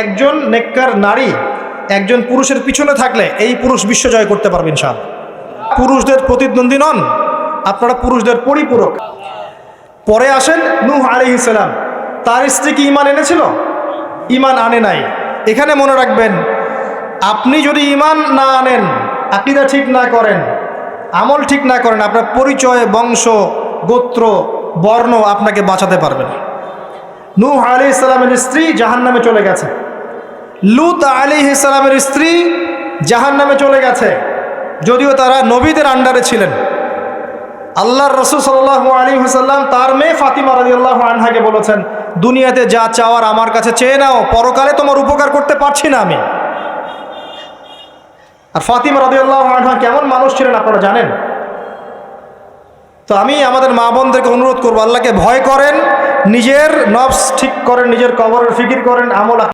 একজন নেককার নারী একজন পুরুষের পিছনে থাকলে এই পুরুষ বিশ্ব জয় করতে পারবেন সাল পুরুষদের প্রতিদ্বন্দ্বী নন, আপনারা পুরুষদের পরিপূরক। পরে আসেন নূহ আলী ইসলাম তার স্ত্রী কি ইমান এনেছিল? ইমান আনে নাই। এখানে মনে রাখবেন, আপনি যদি ইমান না আনেন, আকিদা ঠিক না করেন, আমল ঠিক না করেন, আপনার পরিচয়, বংশ, গোত্র, বর্ণ আপনাকে বাঁচাতে পারবে না। নূহ আলী ইসলামের স্ত্রী জাহান নামে চলে গেছে। লুত আলী ইসলামের স্ত্রী জাহান নামে চলে গেছে। যদিও তারা নবীদের আন্ডারে ছিলেন। আল্লাহর রসুল সাল্লাহ আলী হুসাল্লাম তার মেয়ে ফাতিমা রাজি আল্লাহ আনহাকে বলেছেন, দুনিয়াতে যা চাওয়ার আমার কাছে চেয়ে নাও, পরকালে তোমার উপকার করতে পারছি না আমি। আর ফাতিমা রাজি আল্লাহ আনহা কেমন মানুষ ছিলেন আপনারা জানেন? তো আমি আমাদের মা বোনদেরকে অনুরোধ করব, আল্লাহকে ভয় করেন, নিজের নবস ঠিক করেন, নিজের কবরের ফিকির করেন, আমল